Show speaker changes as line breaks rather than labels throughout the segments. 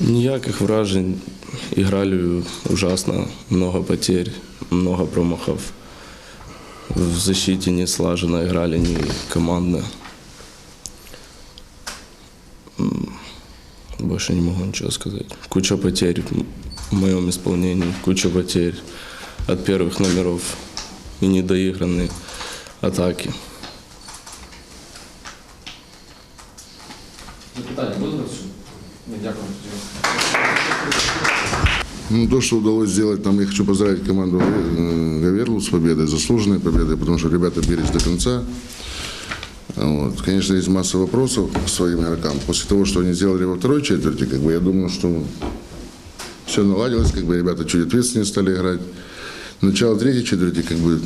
Ніяких вражень. Играли ужасно. Много потерь, много промахов. В защите не слаженно играли, не командно. Больше не могу ничего сказать. Куча потерь в моем исполнении, куча потерь от первых номеров и недоигранные атаки.
Запитання будуть? Дякую.
Ну, то, что удалось сделать, там я хочу поздравить команду э, Гаверлу с победой, заслуженной победой, потому что ребята бились до конца. Вот. Конечно, есть масса вопросов к своим игрокам. После того, что они сделали во второй четверти, как бы я думаю, что все наладилось, как бы ребята чуть ответственнее стали играть. Начало третьей четверти, как бы,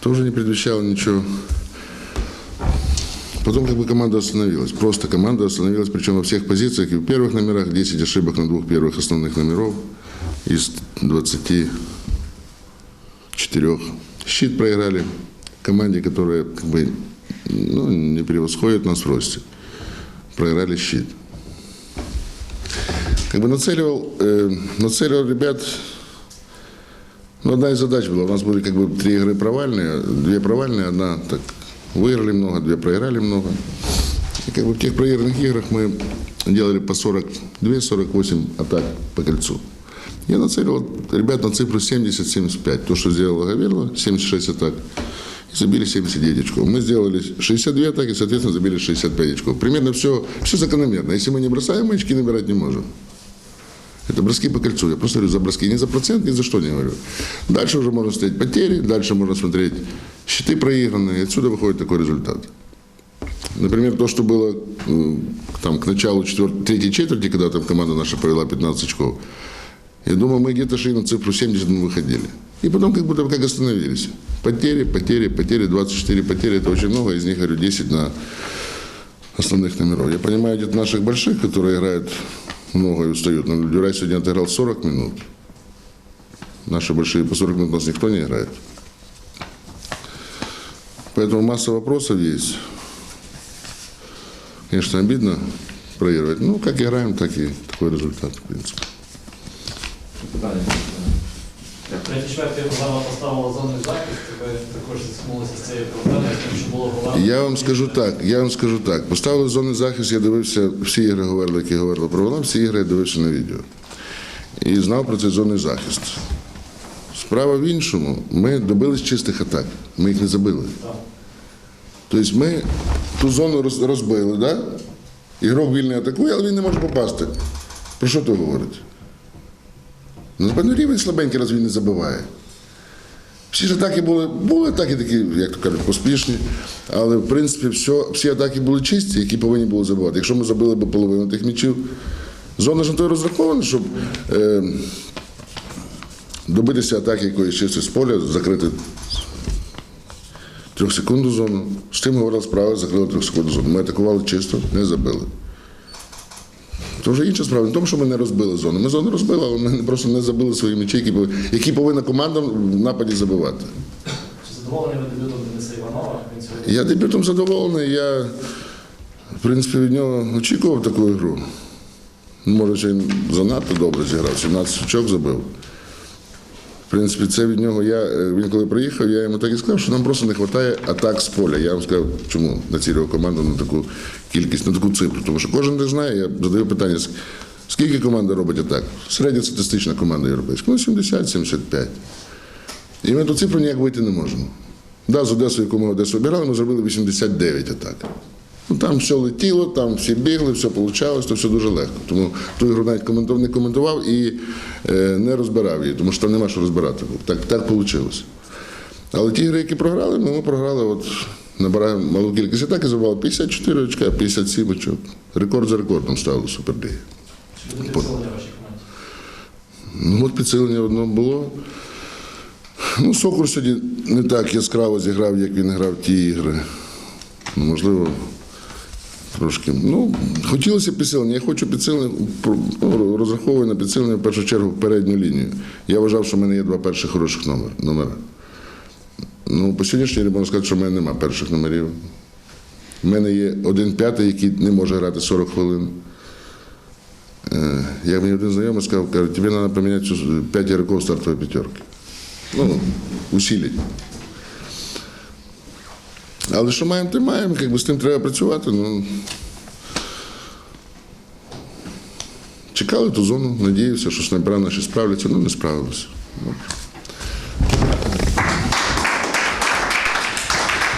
тоже не предвещало ничего. Потом как бы команда остановилась. Просто команда остановилась, причем во всех позициях. И в первых номерах 10 ошибок на двух первых основных номеров из 24. Щит проиграли команде, которая как бы ну, не превосходит нас в росте. Проиграли щит. Как бы нацеливал, э, нацеливал ребят ну, одна из задач была. У нас были как бы три игры провальные, две провальные, одна так выиграли много, две проиграли много. И как бы в тех проигранных играх мы делали по 42-48 атак по кольцу. Я нацелил ребят на цифру 70-75. То, что сделала Гаверло, 76 атак. И забили 79 очков. Мы сделали 62 атаки, соответственно, забили 65 очков. Примерно все, все закономерно. Если мы не бросаем, мы очки набирать не можем. Это броски по кольцу. Я просто говорю за броски. Ни за процент, ни за что не говорю. Дальше уже можно смотреть потери, дальше можно смотреть счеты проигранные. И отсюда выходит такой результат. Например, то, что было э, там, к началу четвер- третьей четверти, когда там команда наша провела 15 очков, я думаю, мы где-то шли на цифру 70, мы выходили. И потом как будто как остановились. Потери, потери, потери, 24 потери, это очень много, из них, говорю, 10 на основных номеров. Я понимаю где-то наших больших, которые играют много и устают. Но Дюрай сегодня отыграл 40 минут. Наши большие по 40 минут у нас никто не играет. Поэтому масса вопросов есть. Конечно, обидно проигрывать. Ну, как играем, так и такой результат, в принципе. Я вам скажу так, я вам скажу так. Поставили зони захист, я дивився всі ігри говорили, які говорила провела, всі ігри я дивився на відео. І знав про цей зонний захист. Справа в іншому, ми добились чистих атак, ми їх не забили. Тобто ми ту зону розбили, да? ігрок вільний атакує, але він не може попасти. Про що то говорить? Ну, напевно, рівень слабенький, раз він не забиває. Всі ж атаки були, були атаки такі, як то кажуть, поспішні, але в принципі все, всі атаки були чисті, які повинні були забивати. Якщо ми забили б половину тих м'ячів, зона ж на то розрахована, щоб е, добитися атаки якоїсь чистої з поля, закрити трьохсекундну зону. З тим говорила справа, закрили трьохсекундну зону. Ми атакували чисто, не забили. Це вже інша справа. Не тому, що ми не розбили зону. Ми зону розбили, але ми просто не забили свої м'ячі, які, які повинна команда в нападі забивати.
Чи задоволені ви дебютом Дениса Іванова?
Я дебютом задоволений. Я, в принципі, від нього очікував таку ігру. Може, ще занадто добре зіграв, 17 очок забив. Принципі, це від нього я. е, Він коли приїхав, я йому так і сказав, що нам просто не вистачає атак з поля. Я вам сказав, чому націлював команду на таку кількість, на таку цифру. Тому що кожен не знає, я задаю питання, скільки команда робить атак? Середньостатистична команда європейська. Ну, 70-75. І ми ту цифру ніяк вийти не можемо. Да, з Одесою, яку ми Одесу обіграли, ми зробили 89 атак. Ну, там все летіло, там всі бігли, все вийшло, то все дуже легко. Тому ту ігру навіть коментував, не коментував і е, не розбирав її, тому що там нема що розбирати. Так, так вийшло. Але ті ігри, які програли, ну, ми програли, от набираємо малу кількість атак і забували 54 очка, 57 очок. Рекорд за рекордом ставили
команді?
Ну, от підсилення одно було. Ну, Сокур сьогодні не так яскраво зіграв, як він грав ті ігри. Ну, можливо, трошки. Ну, хотілося підсилення. Я хочу підсилення, розраховую на підсилення в першу чергу в передню лінію. Я вважав, що в мене є два перших хороших номер, номера. Ну, по сьогоднішній можна сказати, що в мене немає перших номерів. У мене є один п'ятий, який не може грати 40 хвилин. Е, Як мені один знайомий сказав, каже, тобі треба поміняти всю- п'ять ігроків стартової п'ятерки. Ну, усилить. Але що маємо, то маємо, якби з тим треба працювати. Ну, чекали ту зону, надіявся, що снайпера наші справляться, ну не справилися. Ну,